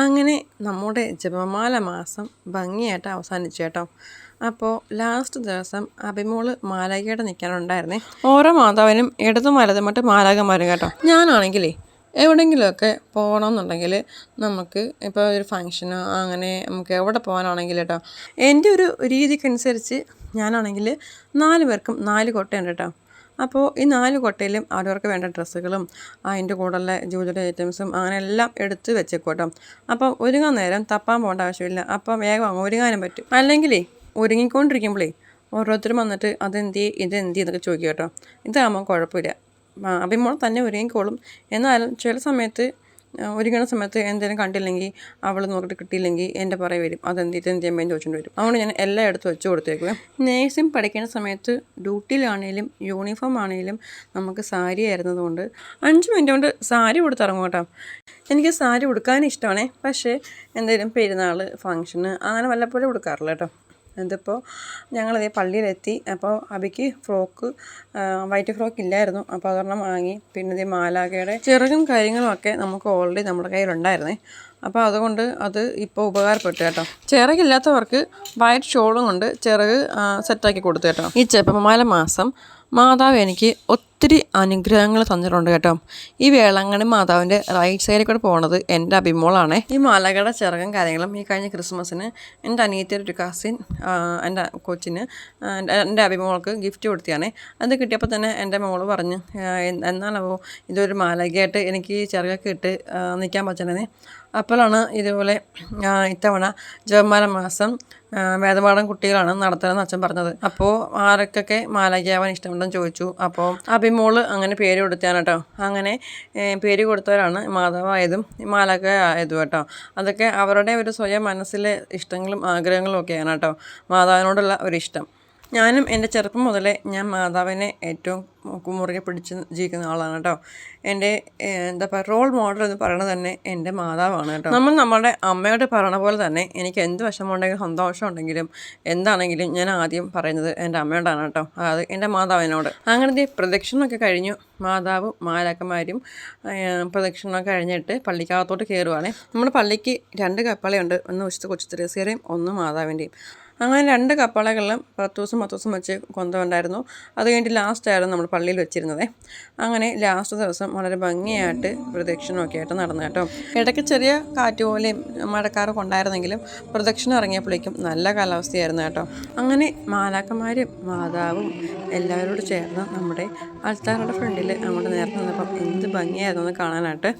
അങ്ങനെ നമ്മുടെ ജപമാല മാസം ഭംഗിയായിട്ട് അവസാനിച്ചു കേട്ടോ. അപ്പോൾ ലാസ്റ്റ് ദിവസം അഭിമോൾ മാലാഖയുടെ നിൽക്കാനുണ്ടായിരുന്നേ ഓരോ മാതാവിനും ഇടതും വലതും വലതുമായിട്ട് മാലാഖമാരും കേട്ടോ. ഞാനാണെങ്കിലേ എവിടെയെങ്കിലുമൊക്കെ പോകണമെന്നുണ്ടെങ്കിൽ നമുക്ക് ഇപ്പോൾ ഒരു ഫങ്ഷനോ അങ്ങനെ നമുക്ക് എവിടെ പോകാനാണെങ്കിൽ കേട്ടോ. എന്റെ ഒരു രീതിക്കനുസരിച്ച് ഞാനാണെങ്കിൽ നാല് പേർക്കും നാല് കൊട്ടയുണ്ട് കേട്ടോ. അപ്പോൾ ഈ നാല് കൊട്ടയിലും അവരവർക്ക് വേണ്ട ഡ്രസ്സുകളും അതിന്റെ കൂടെയുള്ള ജൂലറി ഐറ്റംസും അങ്ങനെ എല്ലാം എടുത്ത് വെച്ചേക്കോട്ടോ കേട്ടോ. അപ്പോൾ ഒരുങ്ങാൻ നേരം തപ്പാൻ പോകേണ്ട ആവശ്യമില്ല. അപ്പം വേഗം അങ്ങ് ഒരുങ്ങാനും പറ്റും. അല്ലെങ്കിലേ ഒരുങ്ങിക്കൊണ്ടിരിക്കുമ്പോഴേ ഓരോരുത്തരും വന്നിട്ട് അതെന്തി ഇതെന്തി എന്നൊക്കെ ചോദിക്കും കേട്ടോ. ഇതാകുമ്പോൾ കുഴപ്പമില്ല. അഭിമുഖം തന്നെ ഒരുങ്ങിക്കോളും. എന്നാലും ചില സമയത്ത് ആ, ഒരുങ്ങുന്ന സമയത്ത് എന്തെങ്കിലും കണ്ടില്ലെങ്കിൽ അവൾ നോക്കിയിട്ട് കിട്ടിയില്ലെങ്കിൽ എന്റെ പുറകെ വരും. അതെന്ത് ഇതെന്ത് അമ്മയും ചോദിച്ചുകൊണ്ട് വരും. അതുകൊണ്ട് ഞാൻ എല്ലാം എടുത്ത് വെച്ച് കൊടുത്തേക്കുവേ. നേഴ്സിംഗ് പഠിക്കുന്ന സമയത്ത് ഡ്യൂട്ടിയിലാണേലും യൂണിഫോം ആണെങ്കിലും നമുക്ക് സാരി ആയിരുന്നതുകൊണ്ട് അഞ്ച് മിനിറ്റ് കൊണ്ട് സാരി കൊടുത്തിറങ്ങും കേട്ടോ. എനിക്ക് സാരി ഉടുക്കാൻ പക്ഷേ എന്തെങ്കിലും പെരുന്നാൾ ഫങ്ഷന് അങ്ങനെ വല്ലപ്പോഴും കൊടുക്കാറില്ല കേട്ടോ. ഇതിപ്പോൾ ഞങ്ങളിതേ പള്ളിയിലെത്തി. അപ്പോൾ അബിക്ക് ഫ്രോക്ക് വൈറ്റ് ഫ്രോക്ക് ഇല്ലായിരുന്നു. അപ്പോൾ അതൊരെണ്ണം വാങ്ങി. പിന്നെ ഇതേ മാലാഖയുടെ ചെറുതും കാര്യങ്ങളും ഒക്കെ നമുക്ക് ഓൾറെഡി നമ്മുടെ കയ്യിലുണ്ടായിരുന്നേ. അപ്പോൾ അതുകൊണ്ട് അത് ഇപ്പോൾ ഉപകാരപ്പെട്ടു കേട്ടോ. ചിറകില്ലാത്തവർക്ക് വൈറ്റ് ഷോളും കൊണ്ട് ചിറക് സെറ്റാക്കി കൊടുത്തു കേട്ടോ. ഈ ചെപ്പമാല മാസം മാതാവ് എനിക്ക് ഒത്തിരി അനുഗ്രഹങ്ങൾ തന്നിട്ടുണ്ട് കേട്ടോ. ഈ വേളാങ്കണി മാതാവിന്റെ റൈറ്റ് സൈഡിൽ കൂടെ പോകുന്നത് എന്റെ അഭിമോളാണ്. ഈ മാലകളുടെ ചിറകും കാര്യങ്ങളും ഈ കഴിഞ്ഞ ക്രിസ്മസിന് എന്റെ അനിയത്തിയുടെ ഒരു കസിൻ എന്റെ കൊച്ചിന് എന്റെ അഭിമോൾക്ക് ഗിഫ്റ്റ് കൊടുത്തിയാണ്. അത് കിട്ടിയപ്പോൾ തന്നെ എന്റെ മോൾ പറഞ്ഞു എന്നാണോ ഇതൊരു മാലകയായിട്ട് എനിക്ക് ചിറകൊക്കെ ഇട്ട് നിൽക്കാൻ പറ്റണേ അപ്പോഴാണ് ഇതുപോലെ ഇത്തവണ ജപമാല മാസം വേദപാഠം കുട്ടികളാണ് നടത്തണമെന്ന് അച്ഛൻ പറഞ്ഞത്. അപ്പോൾ ആരൊക്കെ മാലാഖിയാവാൻ ഇഷ്ടമുണ്ടെന്ന് ചോദിച്ചു. അപ്പോൾ അഭിമോൾ അങ്ങനെ പേര് കൊടുത്താണ് കേട്ടോ. അങ്ങനെ പേര് കൊടുത്തവരാണ് മാധവായതും മാലാഖ ആയതും കേട്ടോ. അതൊക്കെ അവരുടെ ഒരു സ്വയം മനസ്സിലെ ഇഷ്ടങ്ങളും ആഗ്രഹങ്ങളും ഒക്കെയാണ് കേട്ടോ. മാതാവിനോടുള്ള ഒരു ഇഷ്ടം ഞാനും എന്റെ ചെറുപ്പം മുതലേ ഞാൻ മാതാവിനെ ഏറ്റവും മുറുകെ പിടിച്ച് ജീവിക്കുന്ന ആളാണ് കേട്ടോ. എന്റെ എന്താ പറയുക റോൾ മോഡൽ എന്ന് പറയുന്നത് തന്നെ എന്റെ മാതാവാണ് കേട്ടോ. നമ്മൾ നമ്മുടെ അമ്മയോട് പറയണ പോലെ തന്നെ എനിക്ക് എന്ത് വിഷമമുണ്ടെങ്കിലും സന്തോഷം ഉണ്ടെങ്കിലും എന്താണെങ്കിലും ഞാൻ ആദ്യം പറയുന്നത് എന്റെ അമ്മയോടാണ് കേട്ടോ. അത് എന്റെ മാതാവിനോട്. അങ്ങനത്തെ പ്രദക്ഷിണമൊക്കെ കഴിഞ്ഞു. മാതാവും മാലാക്കന്മാരും പ്രദക്ഷിണം കഴിഞ്ഞിട്ട് പള്ളിക്കകത്തോട്ട് കയറുവാണേ. നമ്മുടെ പള്ളിക്ക് രണ്ട് കപ്പളയുണ്ട്. ഒന്ന് ഉച്ചത്തെ കൊച്ചു തെരേസയുടെയും ഒന്ന് മാതാവിന്റെയും. അങ്ങനെ രണ്ട് കപ്പളകളിലും പത്ത് ദിവസം വെച്ച് കൊന്തമുണ്ടായിരുന്നു. അത് കഴിഞ്ഞിട്ട് ലാസ്റ്റായിരുന്നു നമ്മൾ പള്ളിയിൽ വെച്ചിരുന്നത്. അങ്ങനെ ലാസ്റ്റ് ദിവസം വളരെ ഭംഗിയായിട്ട് പ്രദക്ഷിണമൊക്കെ ആയിട്ട് നടന്നു കേട്ടോ. ഇടയ്ക്ക് ചെറിയ കാറ്റ് പോലെയും മഴക്കാറൊക്കെ ഉണ്ടായിരുന്നെങ്കിലും പ്രദക്ഷിണം ഇറങ്ങിയപ്പോഴേക്കും നല്ല കാലാവസ്ഥയായിരുന്നു കേട്ടോ. അങ്ങനെ മാലാക്കന്മാരും മാതാവും എല്ലാവരോടും ചേർന്ന് നമ്മുടെ അൽത്താറുടെ ഫ്രണ്ടിൽ നമ്മുടെ നേരത്തെ നിന്നപ്പം എന്ത് ഭംഗിയായിരുന്നു എന്ന് കാണാനായിട്ട്.